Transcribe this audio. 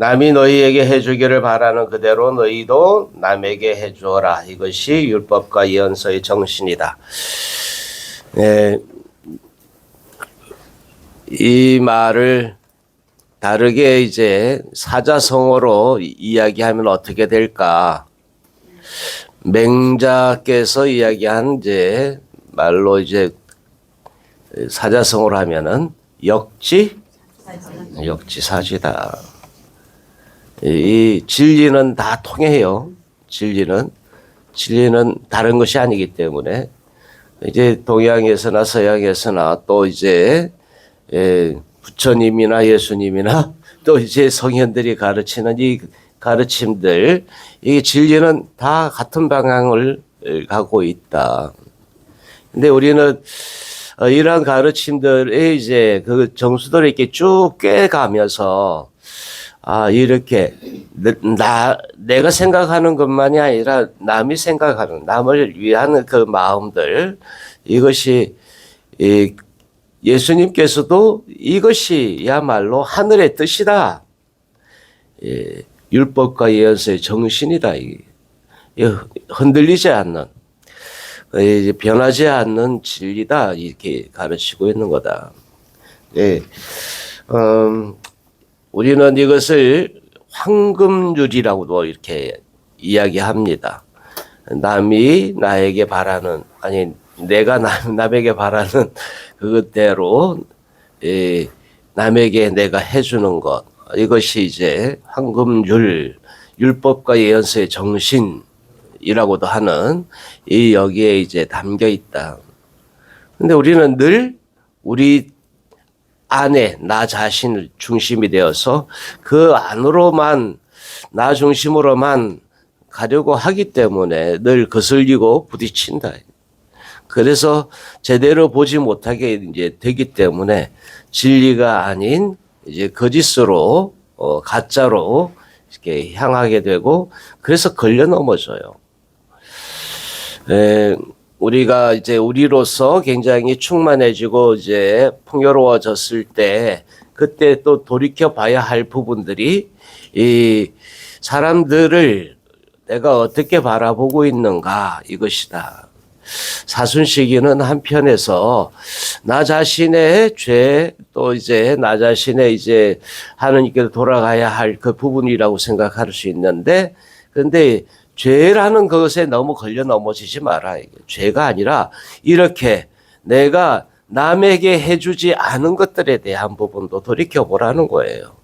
남이 너희에게 해주기를 바라는 그대로 너희도 남에게 해주어라. 이것이 율법과 예언서의 정신이다. 네, 이 말을 다르게 이제 사자성어로 이- 이야기하면 어떻게 될까? 맹자께서 이야기한 이제 말로 이제 사자성어로 하면은 역지 역지사지다. 이 진리는 다 통해요. 진리는 진리는 다른 것이 아니기 때문에 이제 동양에서나 서양에서나 또 이제 예, 부처님이나 예수님이나 또 이제 성현들이 가르치는 이 가르침들 이 진리는 다 같은 방향을 가고 있다. 근데 우리는 어, 이러한 가르침들에 이제 그 정수들을 이렇게 쭉 꿰가면서 아 이렇게 내- 나 내가 생각하는 것만이 아니라 남이 생각하는 남을 위한 그 마음들 이것이 이 예수님께서도 이것이야말로 하늘의 뜻이다. 예, 율법과 예언서의 정신이다. 이, 이 흔들리지 않는 어, 이제 변하지 않는 진리다 이렇게 가르치고 있는 거다. 예, 음, 우리는 이것을 황금률이라고도 이렇게 이야기합니다. 남이 나에게 바라는 아니 내가 남, 남에게 바라는 그것대로 예, 남에게 내가 해주는 것 이것이 이제 황금률 율법과 예언서의 정신이라고도 하는 이 여기에 이제 담겨 있다. 근데 우리는 늘 우리 안에 나 자신을 중심이 되어서 그 안으로만 나 중심으로만 가려고 하기 때문에 늘 거슬리고 부딪힌다. 그래서 제대로 보지 못하게 이제 되기 때문에 진리가 아닌 이제 거짓으로 어, 가짜로 이렇게 향하게 되고 그래서 걸려 넘어져요. 에, 우리가 이제 우리로서 굉장히 충만해지고 이제 풍요로워졌을 때 그때 또 돌이켜 봐야 할 부분들이 이 사람들을 내가 어떻게 바라보고 있는가 이것이다. 사순시기는 한편에서 나 자신의 죄 또 이제 나 자신의 이제 하느님께 돌아가야 할 그 부분이라고 생각할 수 있는데 근데 죄라는 것에 너무 걸려 넘어지지 마라. 죄가 아니라 이렇게 내가 남에게 해주지 않은 것들에 대한 부분도 돌이켜 보라는 거예요.